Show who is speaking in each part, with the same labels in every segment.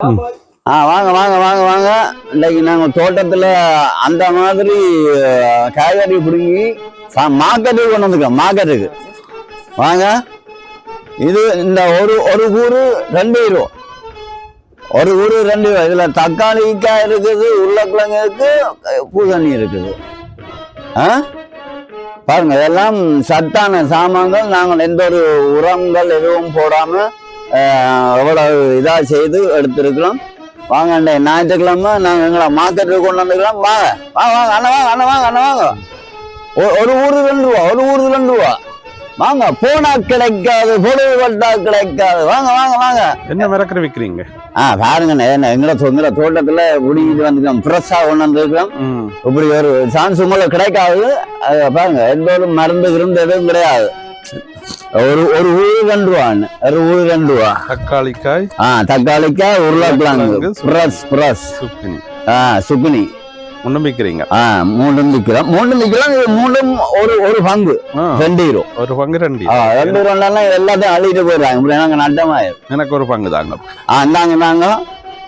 Speaker 1: ஆ வாங்க வாங்க வாங்க வாங்க. இன்னைக்கு நாங்கள் தோட்டத்தில் அந்த மாதிரி காய்கறி பிடுங்கி மார்க்கெட்டுக்கு கொண்டு வந்துருக்கோம் மார்க்கெட்டுக்கு. வாங்க. இது இந்த ஒரு ஒரு கூறு ரெண்டு ரூபா ஒரு கூறு ரெண்டு ரூபா இதில் தக்காளிக்காய் இருக்குது உருளைக்கிழங்கு இருக்குது பூசணி இருக்குது. ஆ? பாருங்கள் இதெல்லாம் சத்தான சாமான்கள். நாங்கள் எந்த ஒரு உரங்கள் எதுவும் போடாமல் எவ்வளவு இதாக செய்து எடுத்திருக்கிறோம். வாங்க அண்ணே ஞாயிற்றுக்கிழமை நாங்கள் எங்களை மார்க்கெட்டுக்கு கொண்டு வந்துக்கிறோம் வாங்க. வாங்க வாங்க அண்ணா வாங்க அண்ணா வாங்க அண்ணா வாங்க. ஒரு ஊரு ரெண்டு ரூபா ஒரு ஊரு ரெண்டு ரூபா. வாங்க போனா கிடைக்காது பொழுது பட்டா கிடைக்காது. வாங்க வாங்க வாங்க.
Speaker 2: என்ன மிரக்கரை விற்கிறீங்க
Speaker 1: ஆ பாருங்கண்ணே என்ன எங்களை சொந்த தோட்டத்தில் முடிஞ்சிட்டு வந்துக்கிறோம் ஃப்ரெஷ்ஷாக கொண்டு வந்துருக்கிறோம்.
Speaker 2: ம்.
Speaker 1: இப்படி ஒரு சான்ஸ் உங்களுக்கு கிடைக்காது. அது பாருங்க எந்த ஒரு மருந்து கிருந்து எதுவும் கிடையாது. ஒரு ஒரு ஊரு ரெண்டு ரூபான்னு ஒரு ரெண்டு ரூபா
Speaker 2: தக்காளிக்காய்.
Speaker 1: ஆ தக்காளிக்காய் உருளைக்கிழங்கு. Fresh fresh.
Speaker 2: சுக்கினி.
Speaker 1: ஆ சுக்குனி.
Speaker 2: ஒன்றும் விற்கிறீங்க
Speaker 1: ஆ மூணும் விற்கிறோம் மூணும் விற்கிறோம் இது மூணும் ஒரு ஒரு பங்கு. ரெண்டு ஹீரோ
Speaker 2: ஒரு பங்கு ரெண்டு
Speaker 1: ஆ ரெண்டு ரெண்டெல்லாம் எல்லாத்தையும் அள்ளிட்டு போயிடுறாங்க. இப்படி நாங்கள் நட்டமாயிரும்.
Speaker 2: எனக்கு ஒரு பங்கு தாங்க.
Speaker 1: ஆ இந்தாங்க இந்தாங்க.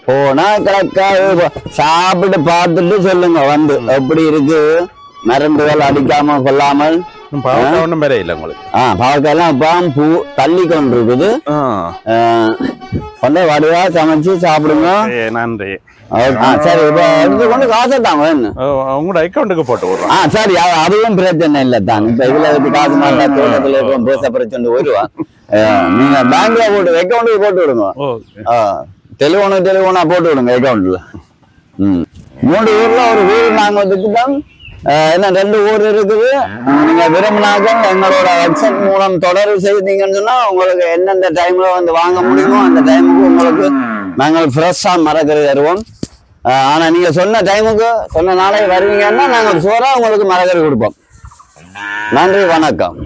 Speaker 1: போனா கிடக்காது சாப்பிட்டு பார்த்துட்டு சொல்லுங்க வந்து. எப்படி இருக்கு? மருந்துகள் அடிக்காம கொள்ளாமல்
Speaker 2: பாவக்காய் ஒன்றும் இல்லை உங்களுக்கு.
Speaker 1: ஆ பாவக்காயெல்லாம் இப்போ பூ தள்ளி கொண்டு இருக்குது கொண்டு வடிவா சமைச்சு சாப்பிடுங்க.
Speaker 2: நன்றி
Speaker 1: சரி இப்போ எடுத்து கொண்டு காசை தாங்க வேணும்.
Speaker 2: உங்களோட அக்கௌண்ட்டுக்கு போட்டு விடுறோம்.
Speaker 1: ஆ சரி அது- அதுவும் பிரச்சனை இல்லை தான். இப்ப இதுல வச்சு காசு மாட்டா தோட்டத்துல இருக்கும் பேச பிரச்சனை வருவா நீங்க பேங்க்ல போட்டு அக்கௌண்ட்டுக்கு போட்டு விடுங்க. டெலிஃபோனு டெலிஃபோனா போட்டு விடுங்க அக்கௌண்ட்ல ம். மூணு ஊர்ல ஒரு ஊர் நாங்க திட்டம் என்ன ரெண்டு ஊர் இருக்குது? நீங்க விரும்பினாக்க எங்களோட வெப்சைட் மூலம் தொடர்பு செய்தீங்கன்னு சொன்னா உங்களுக்கு எந்தெந்த டைம்ல வந்து வாங்க முடியுமோ அந்த டைமுக்கு உங்களுக்கு நாங்கள் ஃப்ரெஷ்ஷா மரக்கறி தருவோம். ஆனா நீங்க சொன்ன டைமுக்கு சொன்ன நாளை வருவீங்கன்னா நாங்கள் சோறா உங்களுக்கு மரக்கறி கொடுப்போம். நன்றி வணக்கம்.